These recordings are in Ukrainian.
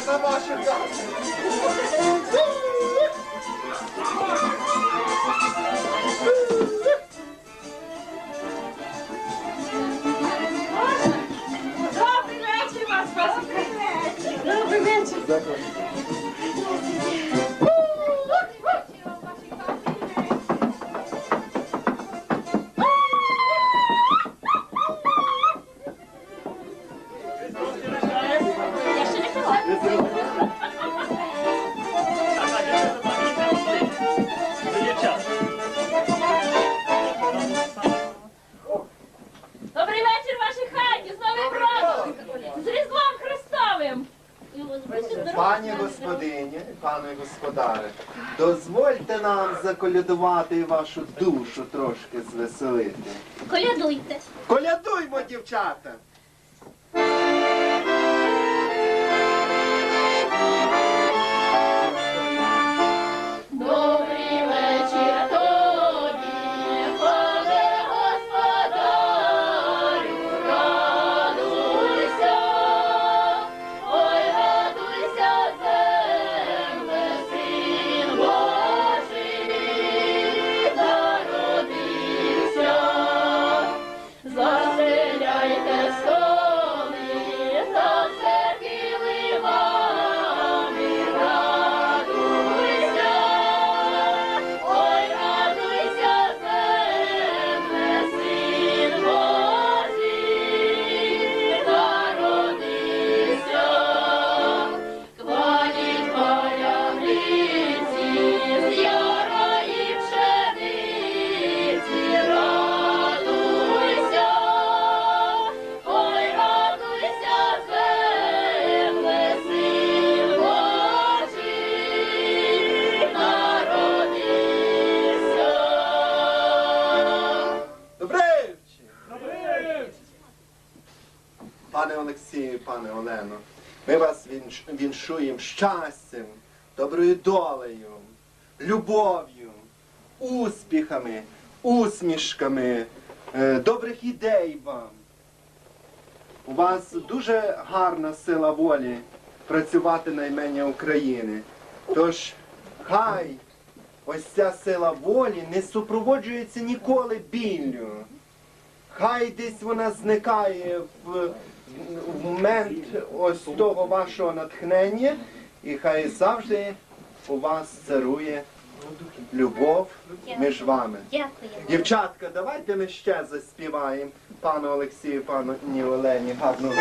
First time wash your guts. Exactly. Пані господині, пане господаре, дозвольте нам заколядувати і вашу душу трошки звеселити. Колядуйте! Колядуймо, дівчата! Ми вас вінш- віншуємо щастям, доброю долею, любов'ю, успіхами, усмішками, е, добрих ідей вам. У вас дуже гарна сила волі працювати на імення України. Тож хай ось ця сила волі не супроводжується ніколи біллю. Хай десь вона зникає в, в момент ось того вашого натхнення, і хай завжди у вас царує любов між вами. Дякую. Дівчатка, давайте ми ще заспіваємо пану Олексію, пану Олені гарну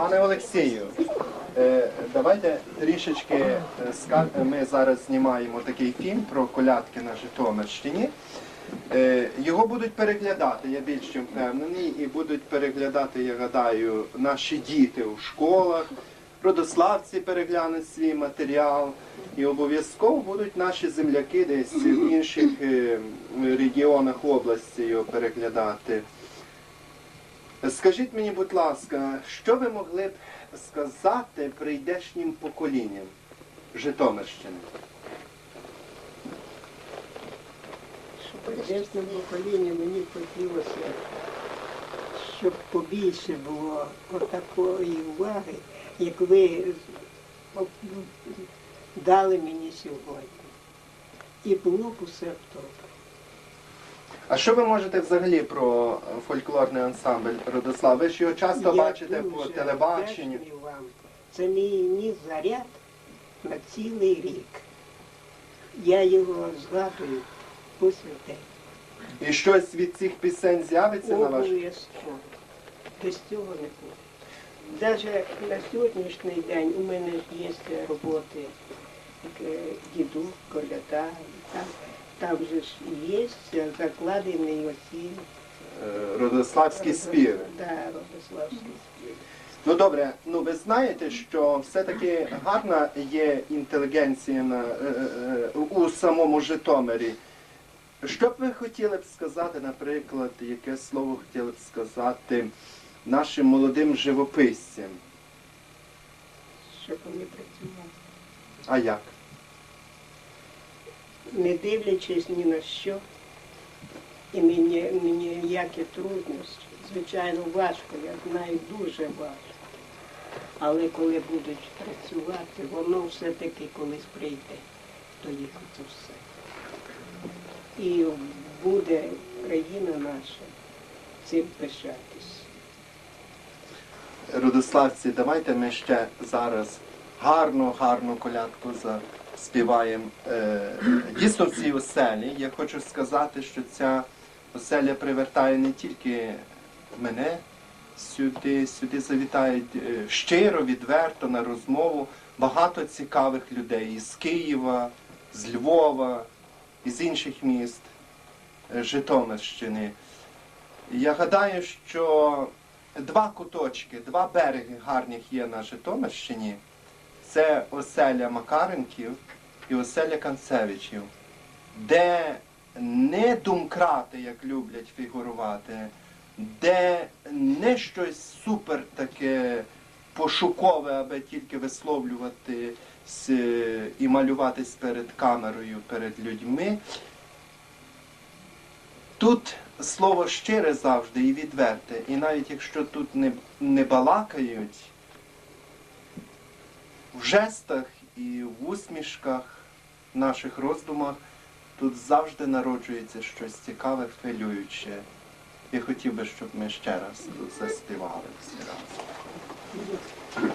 Пане Олексію, е, давайте трішечки е, ми зараз знімаємо такий фільм про колядки на Житомирщині. Е, Його будуть переглядати, я більш чим впевнений, і будуть переглядати, я гадаю, наші діти у школах. Родославці переглянуть свій матеріал, і обов'язково будуть наші земляки десь в інших регіонах області його переглядати. Скажіть мені, будь ласка, що ви могли б сказати прийдешнім поколінням Житомирщини? Придесному поколінню мені хотілося, щоб побільше було отакої уваги, як ви дали мені сьогодні. І було б усе добре. А що ви можете взагалі про фольклорний ансамбль Родослав? Ви ж його часто Я бачите по телебаченню. вдячний вам. Це мій ніс заряд на цілий рік. Я його згадую по святе. І щось від цих пісень з'явиться на ваш? Обов'язково. Без цього не буде. Навіть на сьогоднішній день у мене є роботи е, діду, коляда. і Там, там же ж є закладені оці Е, Родославські співи. Да, Родославські співи. Ну добре, ну ви знаєте, що все-таки гарна є інтелігенція на, е, е, у самому Житомирі. Що б ви хотіли б сказати, наприклад, яке слово хотіли б сказати нашим молодим живописцям? Щоб вони працювали. А як? Не дивлячись ні на що, і ні, ні, ніякі трудності. Звичайно, важко, я знаю, дуже важко. Але коли будуть працювати, воно все-таки колись прийде до їх це все. І буде країна наша цим пишатись. Родославці, давайте ми ще зараз гарну, гарну колядку заспіваємо. Е, Дійсно в цій оселі. Я хочу сказати, що ця оселя привертає не тільки мене сюди, сюди завітають е, щиро, відверто на розмову багато цікавих людей із Києва, з Львова, із інших міст е, Житомирщини. Я гадаю, що два куточки, два береги гарних є на Житомирщині. Це оселя Макаренків і оселя Канцевичів, де не думкрати, як люблять фігурувати, де не щось супер таке пошукове, аби тільки висловлювати і малюватись перед камерою, перед людьми. Тут слово щире завжди і відверте. І навіть якщо тут не, не балакають, в жестах і в усмішках, наших роздумах, тут завжди народжується щось цікаве, хвилююче. Я хотів би, щоб ми ще раз тут заспівали всі разом.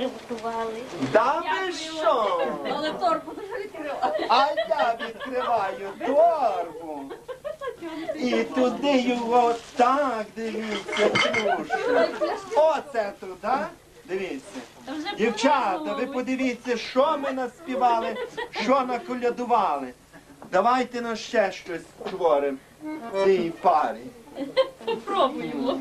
Приготували. да ви що? Але торбу дуже відкрила. А я відкриваю торбу. І туди його так, дивіться, плюшу. Оце туди. Дивіться. Дівчата, ви подивіться, що ми наспівали, що наколядували. Давайте на ще щось творимо цій парі. Пробуємо.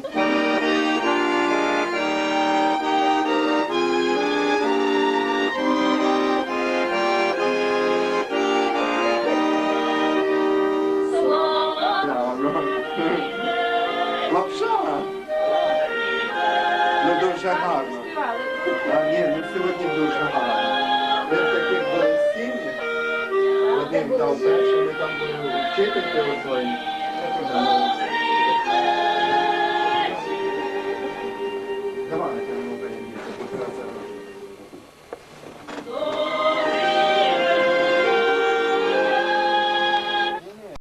А, ні, ну сьогодні дуже гарно. Ви в таких були сім'ях. Одним дав перше, ми там були вчительки озойні.